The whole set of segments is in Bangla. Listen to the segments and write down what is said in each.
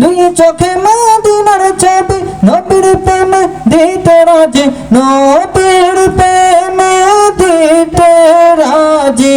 দুই চোখে মাদিনার ছবি নবীর প্রেমে দিতে রাজি নবীর প্রেমে দিতে রাজি।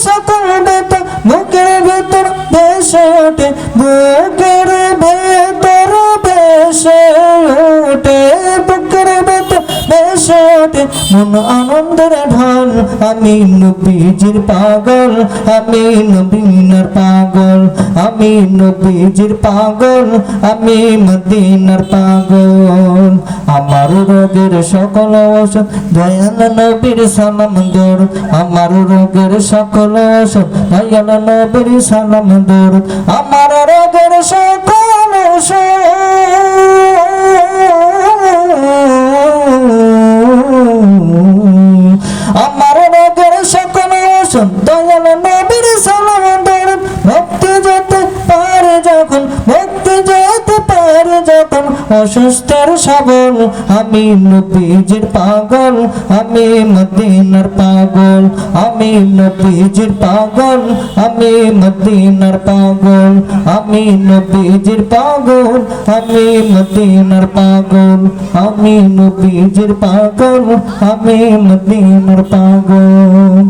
সকল বেতন বুকের ভেতর ভেসে ওঠে বুকের ওঠে মন আনন্দের ঢল, আমি নবীজির পাগল, আমি নবীনার পাগল, আমি নবীজির পাগল, আমি মদিনার পাগল। আমার রোগের সকল ঔষধ, দয়াল নবীর সালাম দর আমার রোগের সকল ঔষধ, দয়াল নবীর সালাম দর আমার রোগের সকল ঔষধ। আমার রোগের সকল ঔষধ দয়াল নবীর সালাম দর ভক্তি যেতে পারে যখন, ভক্তি যেতে পারে যখন। অসুস্থের সবল, আমি নবীজির পাগল, আমি মদিনার পাগল, আমি নবীজির পাগল, আমি মদিনার পাগল, আমি নবীজির পাগল, আমি মদিনার পাগল, আমি নবীজির পাগল, আমি মদিনার পাগল।